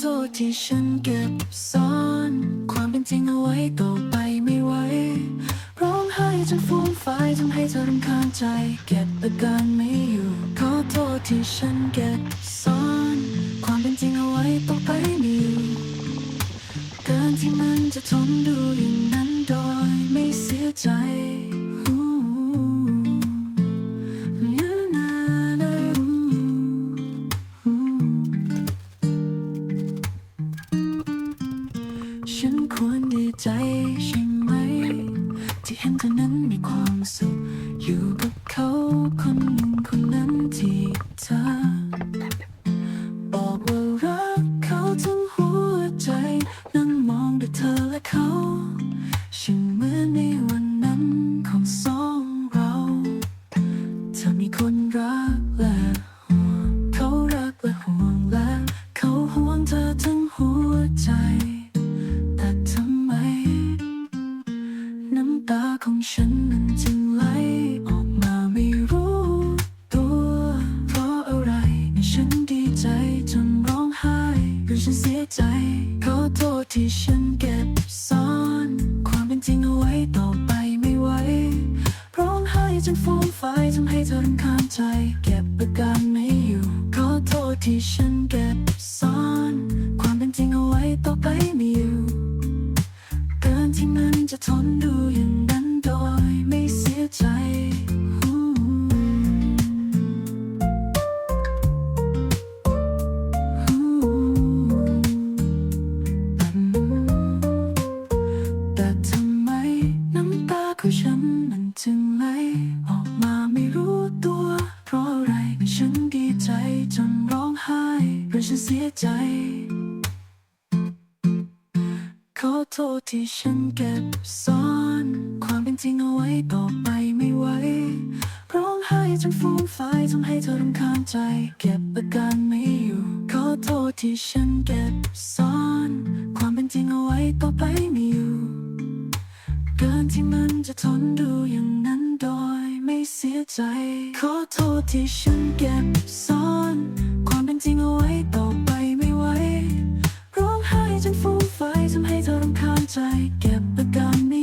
โทษที่ฉันเก็บซ่อน ความเป็นจริงเอาไว้ต่อไปไม่ไหวร้องไห้จนฟูมไฟายทำให้เธอรำคาญใจ เก็บอาการไม่อยู่ ขอโทษที่ฉันเก็บซ่อน ความเป็นจริงเอาไว้ต่อไปไม่อยู่กินที่มันจะทนดูอย่างนั้นโดยไม่เสียใจ ฉันควรดีใจใช่ไหม ที่เห็นเธอนั้นมีความสุข อยู่กับเขาคนหนึ่งคนนั้นที่เธอ ฉันนั้นจึงไหลออกมาไม่รู้ตัว เพราะอะไรฉันดีใจจนร้องไห้หรือฉันเสียใจ ขอโทษที่ฉันเก็บซ่อน ความเป็นจริงเอาไว้ต่อไปไม่ไหวร้องไห้จนฟูมไฟทำให้เธอรำคาญใจ เก็บอาการไม่อยู่ ขอโทษที่ฉันเก็บซ่อน ความเป็นจริงเอาไว้ต่อไปไม่อยู่ เกินที่มันจะทนดูย่าง ใจ แต่ทำไมน้ำตาของฉันมันจึงไหลออกมาไม่รู้ตัว เพราะอะไรฉันดีใจจนร้องไห้หรือฉันเสียใจขอโทษที่ฉันเก็บซ่อนความเป็น จริงเอาไว้ต่อไปไม่ไหวร้องไห้จนฟูมไฟายทำให้เธอรำคาญใจ เก็บอาการไม่อยู่ ขอโทษที่ฉันเก็บซ่อน ความเป็นจริงเอาไว้ต่อไปไม่อยู่ เกินที่มันจะทนดูอย่างนั้นโดยไม่เสียใจ ขอโทษที่ฉันเก็บซ่อน ความเป็นจริงเอาไว้ต่อไปไม่ไหวร้องไห้จนฟูมไฟายทำให้เธอรำคาญใจ เก็บอาการ